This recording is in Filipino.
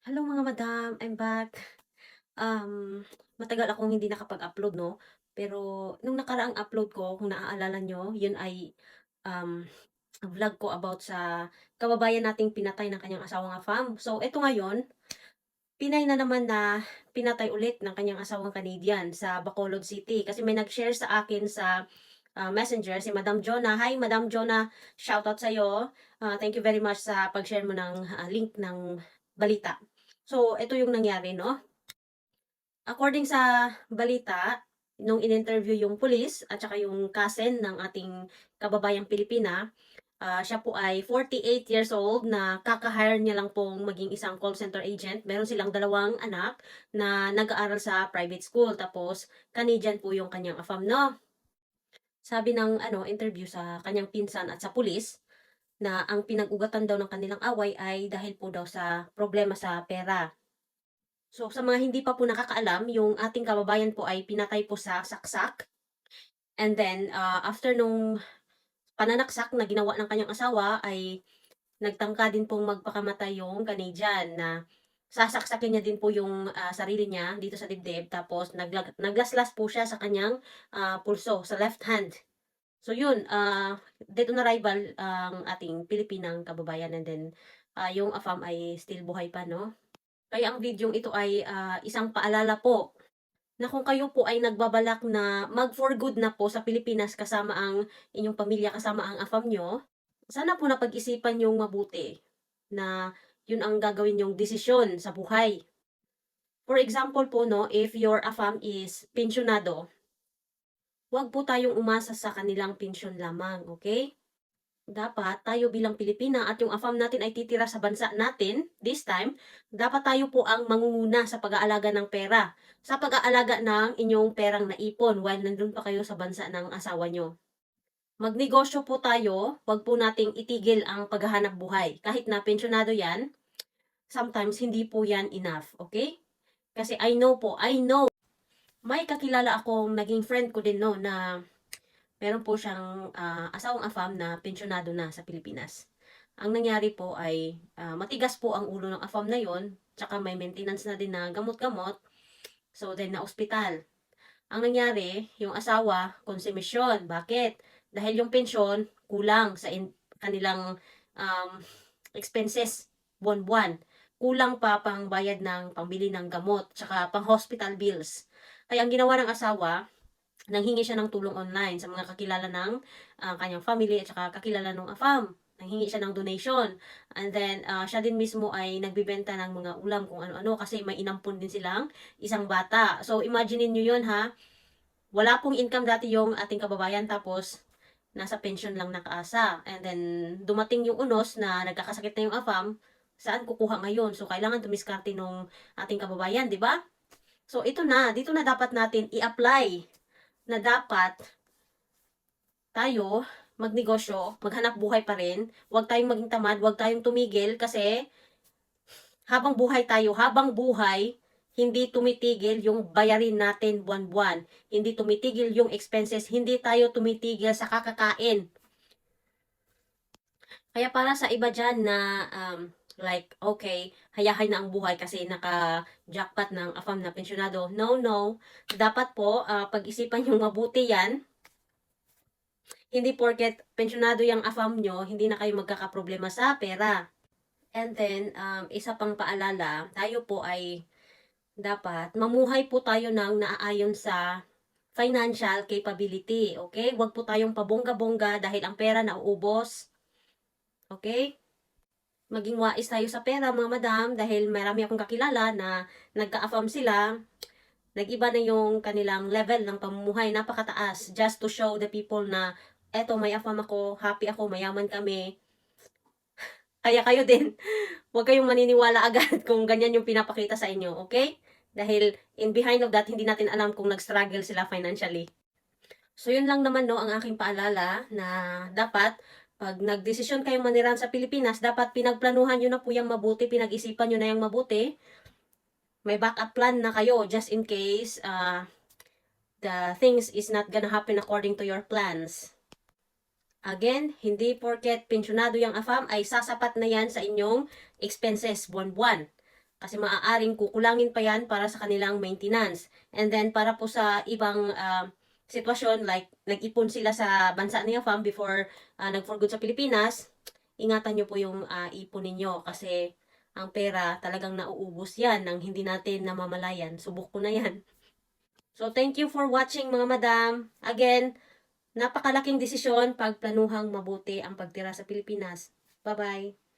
Hello mga madam, I'm back. Um, matagal akong hindi nakapag-upload 'no, pero nung nakaraang upload ko kung naaalala niyo, yun ay, um, vlog ko about sa kababayan nating pinatay ng kanyang asawang AFAM. So eto ngayon, Pinay na naman na pinatay ulit ng kanyang asawang Canadian sa Bacolod City. Kasi may nag-share sa akin sa ah, Messenger si Madam Jonah. Hi Madam Jonah, shoutout sa'yo. Ah, thank you very much sa pag-share mo ng ah, link ng balita. So, ito yung nangyari, no? According sa balita, nung in-interview yung police at saka yung cousin ng ating kababayang Pilipina, ah, siya po ay 48 years old na kaka-hire niya lang pong maging isang call center agent. Meron silang dalawang anak na nag-aaral sa private school. Tapos, Canadian po yung kanyang afam, no? Sabi ng ano, interview sa kanyang pinsan at sa pulis, na ang pinag-ugatan daw ng kanilang away ay dahil po daw sa problema sa pera. So, sa mga hindi pa po nakakaalam, yung ating kababayan po ay pinatay po sa saksak. And then, ah, after nung pananaksak na ginawa ng kanyang asawa ay nagtangka din pong magpakamatay yung Canadian na sasaksakin niya din po yung ah, sarili niya dito sa dibdib tapos naglag- naglaslas po siya sa kanyang ah, pulso sa left hand. So yun, ah dead on arrival ang ating Pilipinang kababayan and then ah, yung AFAM ay still buhay pa no. Kaya ang videong ito ay ah, isang paalala po na kung kayo po ay nagbabalak na mag for good na po sa Pilipinas kasama ang inyong pamilya, kasama ang AFAM nyo, sana po napag-isipan yung mabuti na yun ang gagawin yung desisyon sa buhay. For example po, no, if your AFAM is pensionado, huwag po tayong umasa sa kanilang pensyon lamang, okay? Dapat tayo bilang Pilipina at yung AFAM natin ay titira sa bansa natin, this time, dapat tayo po ang mangunguna sa pag-aalaga ng pera, sa pag-aalaga ng inyong perang naipon while nandun pa kayo sa bansa ng asawa nyo. Magnegosyo po tayo, wag po nating itigil ang paghahanap buhay. Kahit na pensyonado yan, sometimes hindi po yan enough, okay? Kasi I know po, I know, may kakilala akong naging friend ko din no na meron po siyang ah, asawang AFAM na pensyonado na sa Pilipinas. Ang nangyari po ay ah, matigas po ang ulo ng AFAM na yon, tsaka may maintenance na din na gamot-gamot. So then na ospital. Ang nangyari, yung asawa, konsumisyon. Bakit? Dahil yung pensyon, kulang sa in- kanilang um, expenses buwan-buwan. Kulang pa pang bayad ng pambili ng gamot, tsaka pang hospital bills. Kaya ang ginawa ng asawa, nanghingi siya ng tulong online sa mga kakilala ng ah, kanyang family at saka kakilala ng AFAM. Nanghingi siya ng donation. And then, ah, siya din mismo ay nagbibenta ng mga ulam kung ano-ano kasi may inampun din silang isang bata. So, imagine niyo yun ha. Wala pong income dati yung ating kababayan tapos nasa pension lang nakaasa. And then, dumating yung unos na nagkakasakit na yung AFAM, saan kukuha ngayon? So, kailangan tumiskarte nung ating kababayan, di ba? So, ito na. Dito na dapat natin i-apply na dapat tayo magnegosyo, maghanap buhay pa rin. Huwag tayong maging tamad, huwag tayong tumigil kasi habang buhay tayo, habang buhay, hindi tumitigil yung bayarin natin buwan-buwan. Hindi tumitigil yung expenses, hindi tayo tumitigil sa kakakain. Kaya para sa iba dyan na um, like, okay, hayahay na ang buhay kasi naka-jackpot ng AFAM na pensyonado. No, no. Dapat po, ah, pag-isipan yung mabuti yan. Hindi porket pensyonado yung AFAM nyo, hindi na kayo magkakaproblema sa pera. And then, um, isa pang paalala, tayo po ay dapat mamuhay po tayo ng naaayon sa financial capability, okay? Huwag po tayong pabongga-bongga dahil ang pera nauubos. Okay? Maging wais tayo sa pera, mga madam, dahil marami akong kakilala na nagka-affirm sila, nag-iba na yung kanilang level ng pamumuhay, napakataas, just to show the people na, eto, may affirm ako, happy ako, mayaman kami. Kaya kayo din, huwag kayong maniniwala agad kung ganyan yung pinapakita sa inyo, okay? Dahil in behind of that, hindi natin alam kung nag-struggle sila financially. So, yun lang naman no, ang aking paalala na dapat pag nagdesisyon kayong maniran sa Pilipinas, dapat pinagplanuhan nyo na po yung mabuti, pinag-isipan nyo na yung mabuti. May backup plan na kayo just in case uh, the things is not gonna happen according to your plans. Again, hindi porket pensyonado yung AFAM ay sasapat na yan sa inyong expenses buwan-buwan. Kasi maaaring kukulangin pa yan para sa kanilang maintenance. And then, para po sa ibang ah, sitwasyon, like, nag-ipon sila sa bansa niya fam before ah, nag-for good sa Pilipinas, ingatan nyo po yung ah, ipon ninyo kasi ang pera talagang nauubos yan nang hindi natin namamalayan. Subok ko na yan. So, thank you for watching mga madam. Again, napakalaking desisyon pag planuhang mabuti ang pagtira sa Pilipinas. Bye-bye!